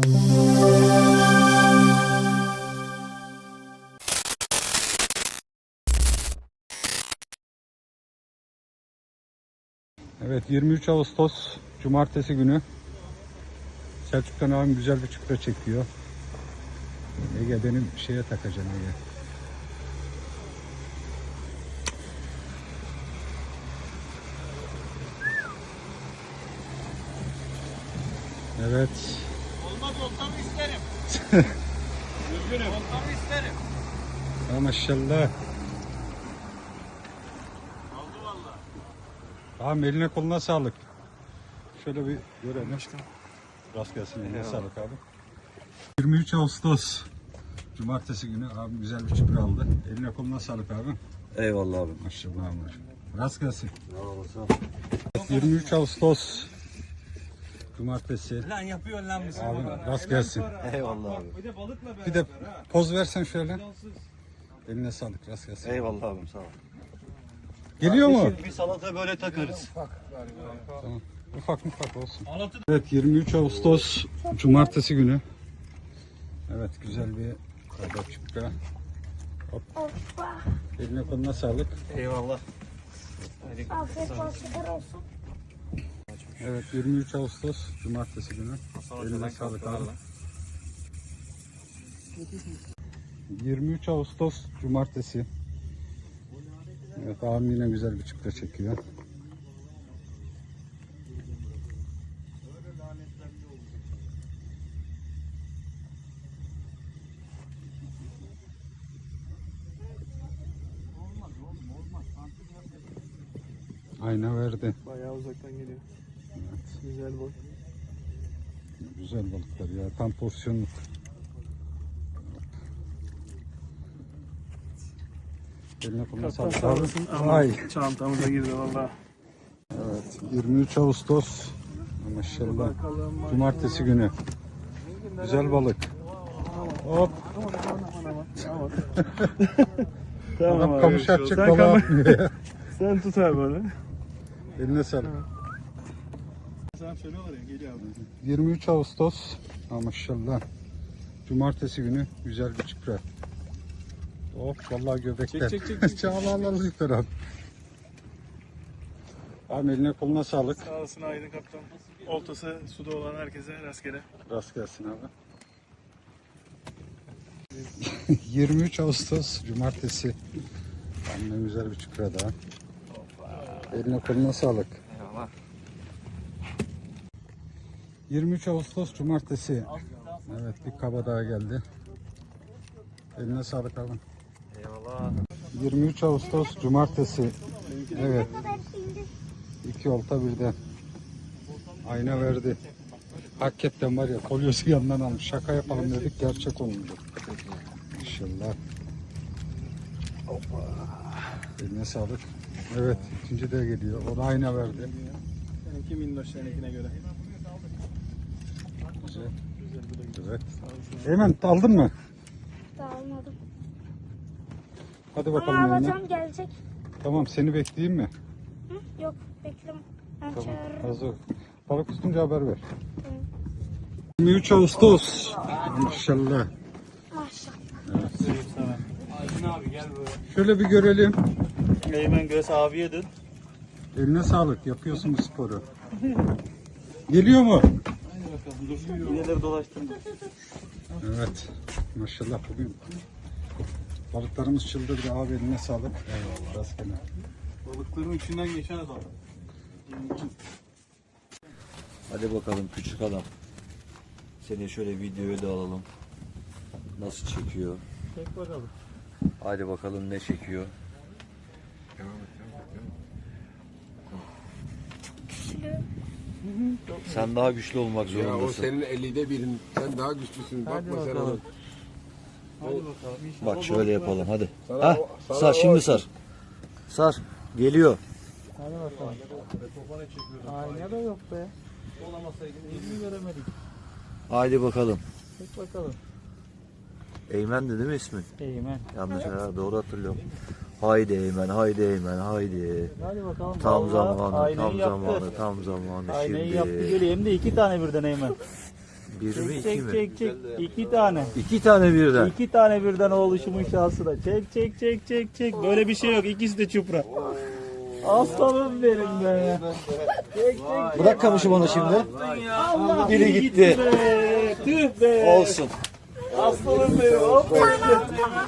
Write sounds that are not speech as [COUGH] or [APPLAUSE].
Evet 23 Ağustos Cumartesi günü Selçuk'tan abim güzel bir çıkra çekiyor. Ege benim şeye takacağım Ege. Evet. Oltamı isterim. [LAUGHS] Üzgünüm. Oltamı isterim. Ya maşallah. Oldu valla. Tamam eline koluna sağlık. Şöyle bir görelim. Rast gelsin eline sağlık abi. 23 Ağustos Cumartesi günü abi güzel bir çıpra aldı. Eline koluna sağlık abi. Eyvallah abi. Maşallah abi. Rast gelsin. Sağ olasın. 23 Ağustos Cumartesi. Lan yapıyor lan bu Abi rast gelsin. Eyvallah abi. Bir de balıkla beraber. Bir de poz versen şöyle. Eline sağlık rast gelsin. Eyvallah abim sağ ol. Geliyor mu? Bir salata böyle takarız. Tamam. Ufak ufak olsun. Anlatı Evet 23 Ağustos Cumartesi günü. Evet güzel bir çıktı. Hoppa. Eline koluna sağlık. Eyvallah. Afiyet olsun. Evet 23 Ağustos Cumartesi günü. Eline sağlık abi. 23 Ağustos Cumartesi. Evet abim yine güzel bir çıktı çekiyor. Ayna verdi. Bayağı uzaktan geliyor. Güzel boy. Güzel balıklar ya. Tam porsiyonluk. Eline koluna sağlık. sağ olasın Ay. çantamıza girdi valla. Evet. 23 Ağustos. Maşallah. Cumartesi günü. Güzel balık. Hop. Tamam. Adam abi. kamış atacak Sen balığı atmıyor ya. Sen tut abi onu. Eline sağlık. Sen söylüyorlar ya geliyor abi. 23 Ağustos. Ha, maşallah. Cumartesi günü güzel bir çıpra. Hop vallahi göbekler. Çek, çek, çek. [LAUGHS] Çağlarlar lütfen abi. Abi eline koluna sağlık. Sağ olasın Aydın Kaptan. Oltası suda olan herkese rastgele. Rast gelsin abi. [LAUGHS] 23 Ağustos Cumartesi. Anne güzel bir çıkra daha. Eline koluna sağlık. 23 Ağustos Cumartesi. Evet bir kaba daha geldi. Eline sağlık abi. Eyvallah. 23 Ağustos Cumartesi. Evet. İki olta birden. Ayna verdi. Hakikaten var ya kolyosu yandan almış. Şaka yapalım dedik gerçek olundu. İnşallah. Hoppa. Eline sağlık. Evet ikinci de geliyor. O da ayna verdi. Seninki minnoş seninkine göre. Güzel. Güzel bu da güzel. Evet. Sağ olasın. Eymen aldın mı? Daha almadım. Hadi Ama bakalım Eymen. alacağım gelecek. Tamam seni bekleyeyim mi? Hı? Yok bekleme. Ben Tamam. çağırırım. Hazır. Balık tutunca haber ver. Tamam. 23 Ağustos. Maşallah. Maşallah. sana. Aydın abi gel böyle. Şöyle bir görelim. Eymen Göz abiye dön. Eline sağlık. Yapıyorsun bu sporu. Geliyor mu? İğneleri dolaştırma. Evet. Maşallah bugün balıklarımız çıldırdı abi eline sağlık. Eyvallah. Rastgele. Balıkların içinden geçen adam. Hadi bakalım küçük adam. Seni şöyle videoya da alalım. Nasıl çekiyor? Çek bakalım. Hadi bakalım ne çekiyor. Güçlü. Sen daha güçlü olmak Ya o zorundasın. senin 50'de birin. Sen daha güçlüsün. Bakma sen ona. Hadi bakalım. İnşallah Bak şöyle yapalım hadi. Sana Ha, o- sana sar o- şimdi sar. Sar. Geliyor. Hadi bakalım. Ayna da yok be. Olamasaydın elini göremedik. Haydi bakalım. Çek bakalım. Eymen'di değil mi ismin? Eymen. Yanlış ha, doğru hatırlıyorum. Haydi Eymen, haydi Eymen, haydi. Hadi bakalım. Tam Vallahi zamanı, tam yaptı. zamanı, tam zamanı Aynayı şimdi. yaptı geliyor. Hem de iki tane birden Eymen. Bir mi Çek iki çek mi? çek çek. İki tane. İki tane birden. İki tane birden oluşumun şansı Çek çek çek çek çek. Böyle bir şey yok. İkisi de çupra. Aslanım benim be. Çek çek. Bırak kamışı bana şimdi. Allah Biri gitti. be. Tüh be. Olsun. Aslanım benim. Tamam.